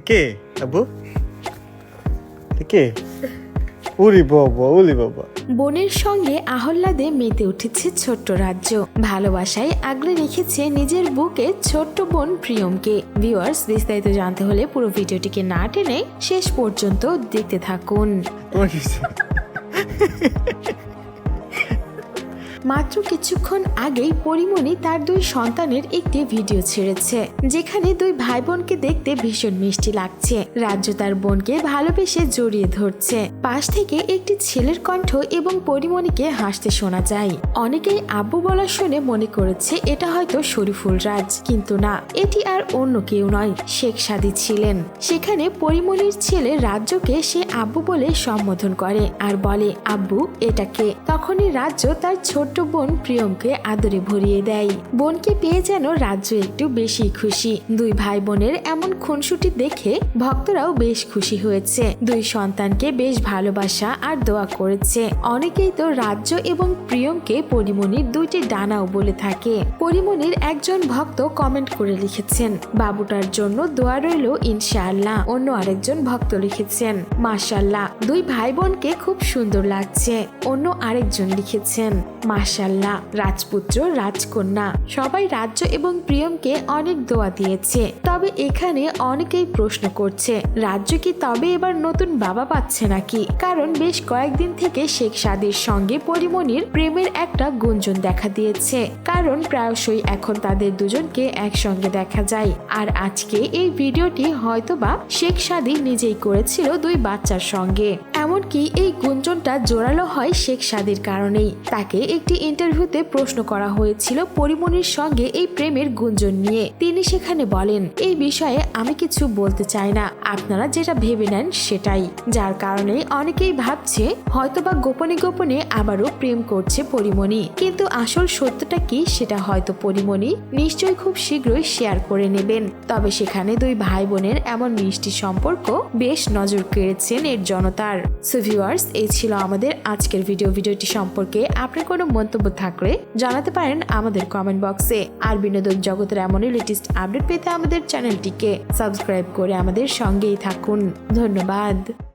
কে আব্বু কে উরি বাবা উলি বাবা বোনের সঙ্গে আহ্লাদে মেতে উঠেছে ছোট্ট রাজ্য। ভালোবাসায় আগলে রেখেছে নিজের বুকে ছোট্ট বোন প্রিয়মকে। ভিউয়ার্স বিস্তারিত জানতে হলে পুরো ভিডিওটিকে না টেনে শেষ পর্যন্ত দেখতে থাকুন? মাত্র কিছুক্ষণ আগেই পরিমণি তার দুই সন্তানের একটি ভিডিও ছেড়েছে, যেখানে দুই ভাই বোনকে দেখতে ভীষণ মিষ্টি লাগছে। রাজ্য তার বোনকে ভালোবেসে জড়িয়ে ধরছে। পাশ থেকে একটি ছেলের কণ্ঠ এবং পরিমণিকে হাসতে শোনা যায়। অনেকেই আব্বু বলা শুনে মনে করেছে, এটা হয়তো শরীফুল রাজ। কিন্তু না, এটি আর অন্য কেউ নয়, শেখ সাদি ছিলেন। সেখানে পরিমণির ছেলে রাজ্যকে সে আব্বু বলে সম্বোধন করে আর বলে, আব্বু এটাকে তখনই রাজ্য তার ছোট্ট বোন প্রিয়মকে আদরে ভরিয়ে দেয়। বোনকে পেয়ে যেন রাজ্য একটু বেশি খুশি। দুই ভাই বোনের এমন খুনসুটি দেখে ভক্তরাও বেশ খুশি হয়েছে। দুই সন্তানকে বেশ ভালোবাসা আর দোয়া করেছে। অনেকেই তো রাজ্য এবং প্রিয়মকে পরিমণির দুইটি ডানাও বলে থাকে। পরিমণির একজন ভক্ত কমেন্ট করে লিখেছেন, বাবুটার জন্য দোয়া রইল ইনশাআল্লাহ। অন্য আরেকজন ভক্ত লিখেছেন মাশাল্লাহ দুই ভাই বোনকে খুব সুন্দর লাগছে। অন্য আরেকজন লিখেছেন মাশাল্লাহ রাজপুত্র, রাজকন্যা, সবাই রাজ্য এবং প্রিয়মকে অনেক দোয়া দিয়েছে। তবে এখানে অনেকেই প্রশ্ন করছে, রাজ্য কি তবে এবার নতুন বাবা পাচ্ছে নাকি? কারণ বেশ কয়েকদিন থেকে শেখ সাদির সঙ্গে পরিমণির প্রেমের একটা গুঞ্জন দেখা দিয়েছে। কারণ প্রায়শই এখন তাদের দুজনকে একসঙ্গে দেখা যায়। আর আজকে এই ভিডিওটি হয়তোবা শেখ সাদি নিজেই করেছিল দুই বাচ্চার সঙ্গে। এমনকি এই গুঞ্জনটা জোরালো হয় শেখ সাদির কারণেই। তাকে একটি ইন্টারভিউতে প্রশ্ন করা হয়েছিল পরিমণির সঙ্গে এই প্রেমের গুঞ্জন নিয়ে। তিনি সেখানে বলেন, এই বিষয়ে আমি কিছু বলতে চাই না। আপনারা যেটা ভেবে নেন সেটাই। যার কারণে অনেকেই ভাবছে, হয়তোবা গোপনে গোপনে আবারও প্রেম করছে পরিমণি। কিন্তু আসল সত্যটা কি সেটা হয়তো পরিমণি নিশ্চয়ই খুব শীঘ্রই শেয়ার করে নেবেন। তবে সেখানে দুই ভাই বোনের এমন মিষ্টি সম্পর্ক বেশ নজর কেড়েছেন এর জনতার। সো ভিউয়ার্স এই ছিল আমাদের আজকের ভিডিও ভিডিওটি সম্পর্কে আপনার কোনো মন্তব্য থাকলে জানাতে পারেন আমাদের কমেন্ট বক্সে আর বিনোদন জগতের এমনই লেটেস্ট আপডেট পেতে আমাদের চ্যানেলটিকে সাবস্ক্রাইব করে আমাদের সঙ্গেই থাকুন। ধন্যবাদ।